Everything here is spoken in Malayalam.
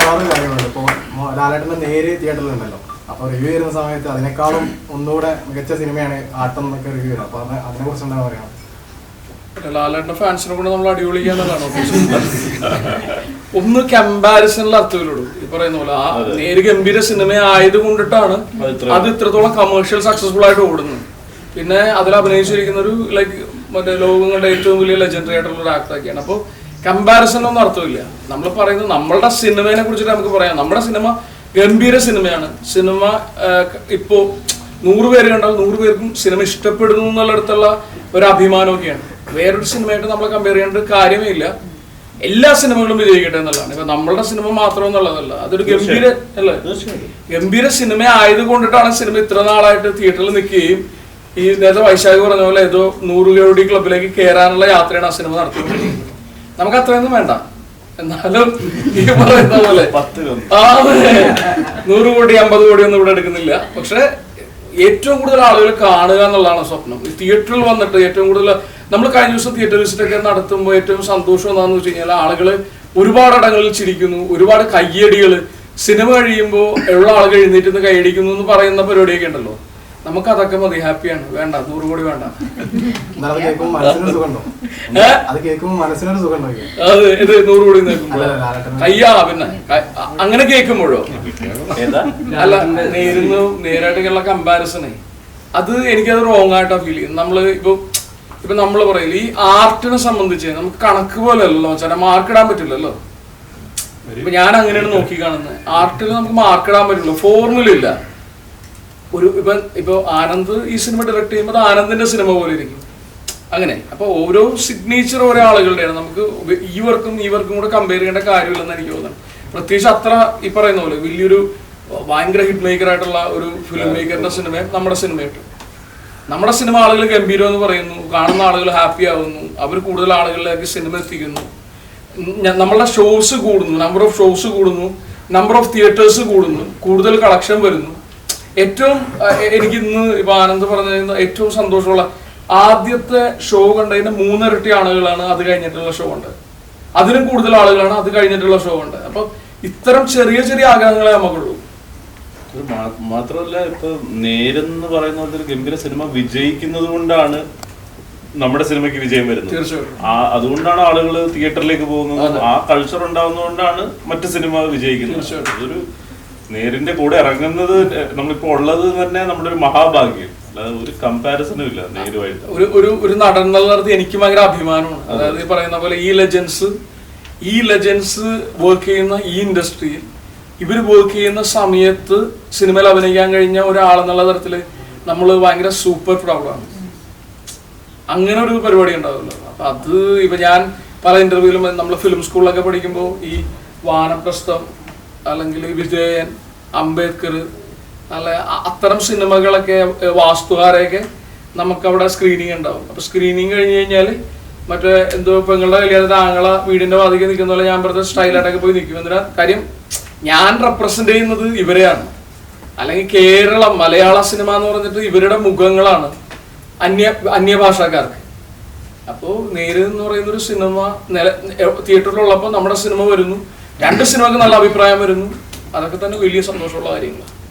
വേറൊരു കാര്യമുണ്ട്. ഇപ്പോൾ ലാലേട്ടന്റെ നേര് തിയേറ്ററിലുണ്ടല്ലോ. അപ്പോൾ റിവ്യൂ വരുന്ന സമയത്ത് അതിനേക്കാളും ഒന്നുകൂടെ മികച്ച സിനിമയാണ് ആട്ടം എന്നൊക്കെ റിവ്യൂ വരും അപ്പോൾ അത് അതിനെ കുറിച്ച് എന്താണ് പറയാ ലാലേട്ടന്റെ ഫാൻസിനെ കൊണ്ട് നമ്മൾ അടിപൊളിക്കാന്നുള്ളതാണ് ഒന്ന് കമ്പാരിസണിൽ അർത്ഥത്തിലിടും ഈ പറയുന്ന പോലെ ആ നേര് ഗംഭീര സിനിമ ആയത് കൊണ്ടിട്ടാണ് അത് ഇത്രത്തോളം കമേഴ്ഷ്യൽ സക്സസ്ഫുൾ ആയിട്ട് ഓടുന്നത്. പിന്നെ അതിൽ അഭിനയിച്ചിരിക്കുന്ന ഒരു ലൈക്ക് മറ്റേ ലോകങ്ങളുടെ ഏറ്റവും വലിയ ലെജൻഡറി ആയിട്ടുള്ള ഒരു ആക്ടറൊക്കെയാണ് അപ്പോൾ കമ്പാരിസൺ ഒന്നും അർത്ഥമില്ല. നമ്മൾ പറയുന്നത് നമ്മളുടെ സിനിമയെ കുറിച്ചിട്ട് നമുക്ക് പറയാം. നമ്മുടെ സിനിമ ഗംഭീര സിനിമയാണ്. സിനിമ ഇപ്പോ നൂറ് പേര് കണ്ടാൽ നൂറ് പേർക്കും സിനിമ ഇഷ്ടപ്പെടുന്നു എന്നുള്ളിടത്തുള്ള ഒരു അഭിമാനമൊക്കെയാണ്. വേറൊരു സിനിമയായിട്ട് നമ്മൾ കമ്പയർ ചെയ്യേണ്ട കാര്യമേ ഇല്ല എല്ലാ സിനിമകളും വിജയിക്കട്ടെ എന്നുള്ളതാണ്. ഇപ്പൊ നമ്മളുടെ സിനിമ മാത്രം എന്നുള്ളതല്ല. അതൊരു ഗംഭീര അല്ലേ? ഗംഭീര സിനിമ ആയതുകൊണ്ടിട്ടാണ് സിനിമ ഇത്ര നാളായിട്ട് തിയേറ്ററിൽ നിൽക്കുകയും ഈ നേരത്തെ വൈശാഖ് പറഞ്ഞ പോലെ ഏതോ നൂറ് കോടി ക്ലബിലേക്ക് കയറാനുള്ള യാത്രയാണ് ആ സിനിമ നടത്തുന്നത് നമുക്ക് അത്രയൊന്നും വേണ്ട. എന്നാലും ഈ പറയുന്ന പോലെ. നൂറ് കോടി അമ്പത് കോടി ഒന്നും ഇവിടെ എടുക്കുന്നില്ല. പക്ഷെ ഏറ്റവും കൂടുതൽ ആളുകൾ കാണുക എന്നുള്ളതാണ് സ്വപ്നം. ഈ തിയേറ്ററിൽ വന്നിട്ട് ഏറ്റവും കൂടുതൽ നമ്മൾ കഴിഞ്ഞ ദിവസം തിയേറ്റർ വിസിറ്റ് ഒക്കെ നടത്തുമ്പോൾ ഏറ്റവും സന്തോഷം എന്താണെന്ന് വെച്ച് കഴിഞ്ഞാൽ ആളുകൾ ഒരുപാട് ഇടങ്ങളിൽ ചിരിക്കുന്നു ഒരുപാട് കയ്യടികൾ. സിനിമ കഴിയുമ്പോൾ ഉള്ള ആളുകൾ എഴുന്നേറ്റ് നിന്ന് കൈയടിക്കുന്നു എന്ന് പറയുന്ന പരിപാടിയൊക്കെ ഉണ്ടല്ലോ. നമുക്ക് അതൊക്കെ മതി ഹാപ്പിയാണ്. വേണ്ട നൂറ് കോടി വേണ്ട. അത് കേൾക്കുമ്പോൾ മനസ്സിനൊരു ഇത്? നൂറ് കോടി നിൽക്കുമ്പോൾ കയ്യാ പിന്നെ. അങ്ങനെ കേൾക്കുമ്പോഴോ? ഏതാ? അല്ല നേരുന്നു നേരായിട്ടുള്ള കമ്പാരിസണേ അത് എനിക്കത് റോങ് ആയിട്ടാ ഫീൽ ചെയ്യുന്നത്. നമ്മൾ ഇപ്പൊ ഇപ്പൊ നമ്മൾ പറയില്ല ഈ ആർട്ടിനെ സംബന്ധിച്ച് നമുക്ക് കണക്ക് പോലെ അല്ലല്ലോ ചില മാർക്ക് ഇടാൻ പറ്റില്ലല്ലോ. ഇപ്പൊ ഞാൻ അങ്ങനെയാണ് നോക്കി കാണുന്നത്. ആർട്ടിന് നമുക്ക് മാർക്ക് ഇടാൻ പറ്റില്ല. ഫോർമുല ഇല്ല. ഒരു ഇപ്പം ഇപ്പൊ ആനന്ദ് ഈ സിനിമ ഡയറക്റ്റ് ചെയ്യുമ്പോൾ അത് ആനന്ദിന്റെ സിനിമ പോലെ ഇരിക്കും. അങ്ങനെ. അപ്പൊ ഓരോ സിഗ്നേച്ചർ ഓരോ ആളുകളുടെയാണ്. നമുക്ക് ഈ വർക്കും ഈ വർക്കും കൂടെ കമ്പയർ ചെയ്യേണ്ട കാര്യമില്ലെന്ന് എനിക്ക് തോന്നുന്നു. പ്രത്യേകിച്ച് അത്ര ഈ പറയുന്ന പോലെ വലിയൊരു ഭയങ്കര ഹിറ്റ് മേക്കർ ആയിട്ടുള്ള ഒരു ഫിലിം മേക്കറിന്റെ സിനിമ നമ്മുടെ സിനിമയായിട്ട്. നമ്മുടെ സിനിമ ആളുകൾ ഗംഭീരം എന്ന് പറയുന്നു. കാണുന്ന ആളുകൾ ഹാപ്പി ആവുന്നു. അവർ കൂടുതൽ ആളുകളിലേക്ക് സിനിമ എത്തിക്കുന്നു. നമ്മളുടെ ഷോസ് കൂടുന്നു. നമ്പർ ഓഫ് ഷോസ് കൂടുന്നു. നമ്പർ ഓഫ് തിയേറ്റേഴ്സ് കൂടുന്നു. കൂടുതൽ കളക്ഷൻ വരുന്നു. ഏറ്റവും എനിക്ക് ഇന്ന് ഇപ്പൊ ആനന്ദ് പറഞ്ഞ ഏറ്റവും സന്തോഷമുള്ള ആദ്യത്തെ ഷോ കണ്ടതിന് മൂന്നിരട്ടി ആളുകളാണ് അത് കഴിഞ്ഞിട്ടുള്ള ഷോ ഉണ്ട്. അതിലും കൂടുതൽ ആളുകളാണ് അത് കഴിഞ്ഞിട്ടുള്ള ഷോ ഉണ്ട്. അപ്പൊ ഇത്തരം ചെറിയ ചെറിയ ആഗ്രഹങ്ങളെ നമുക്കുള്ളൂ. മാത്രമല്ല ഇപ്പൊ നേരെന്ന് പറയുന്ന ഒരു ഗംഭീര സിനിമ വിജയിക്കുന്നത് കൊണ്ടാണ് നമ്മുടെ സിനിമയ്ക്ക് വിജയം വരുന്നത്. തീർച്ചയായിട്ടും. ആ അതുകൊണ്ടാണ് ആളുകൾ തിയേറ്ററിലേക്ക് പോകുന്നത്. ആ കൾച്ചർ ഉണ്ടാവുന്നതുകൊണ്ടാണ് മറ്റു സിനിമ വിജയിക്കുന്നത്. തീർച്ചയായിട്ടും. നേരിന്റെ കൂടെ ഇറങ്ങുന്നത് നമ്മളിപ്പോ ഉള്ളത് തന്നെ നമ്മുടെ ഒരു മഹാഭാഗ്യം. അല്ലാതെ ഒരു കമ്പാരിസണും ഇല്ല നേരുമായിട്ട് ഒരു ഒരു ഒരു നടൻ എന്നുള്ളത് എനിക്ക് ഭയങ്കര അഭിമാനമാണ്. അതായത് ഈ പറയുന്ന പോലെ ഈ ലെജൻസ് ഈ ലെജൻസ് വർക്ക് ചെയ്യുന്ന ഈ ഇൻഡസ്ട്രിയിൽ ഇവർ വർക്ക് ചെയ്യുന്ന സമയത്ത് സിനിമയിൽ അഭിനയിക്കാൻ കഴിഞ്ഞ ഒരാളെന്നുള്ള തരത്തിൽ നമ്മൾ ഭയങ്കര സൂപ്പർ പ്രൗഡാണ് അങ്ങനെ ഒരു പരിപാടി ഉണ്ടാവുമല്ലോ. അപ്പൊ അത് ഇപ്പൊ ഞാൻ പല ഇന്റർവ്യൂവിലും നമ്മൾ ഫിലിം സ്കൂളിലൊക്കെ പഠിക്കുമ്പോൾ ഈ വാനപ്രസ്ഥം അല്ലെങ്കിൽ വിജയൻ അംബേദ്കർ അല്ല അത്തരം സിനിമകളൊക്കെ വാസ്തുകാരെയൊക്കെ നമുക്കവിടെ സ്ക്രീനിങ് ഉണ്ടാവും. അപ്പൊ സ്ക്രീനിങ് കഴിഞ്ഞ് കഴിഞ്ഞാൽ മറ്റേ എന്തോ പെങ്ങളുടെ കല്യാണത്തിന് ആങ്ങള വീടിന്റെ വാതിക്കെ നിൽക്കുന്ന പോലെ ഞാൻ പറഞ്ഞ സ്റ്റൈലായിട്ടൊക്കെ പോയി നിൽക്കും എന്തിനാ? കാര്യം ഞാൻ റെപ്രസെന്റ് ചെയ്യുന്നത് ഇവരെയാണ്. അല്ലെങ്കിൽ കേരളം മലയാള സിനിമ എന്ന് പറഞ്ഞിട്ട് ഇവരുടെ മുഖങ്ങളാണ് അന്യ അന്യഭാഷക്കാർക്ക്. അപ്പോൾ നേര് എന്ന് പറയുന്ന ഒരു സിനിമ നില തിയേറ്ററിലുള്ളപ്പോൾ നമ്മുടെ സിനിമ വരുന്നു. രണ്ട് സിനിമക്ക് നല്ല അഭിപ്രായം വരുന്നു. അതൊക്കെ തന്നെ വലിയ സന്തോഷമുള്ള കാര്യങ്ങളാണ്.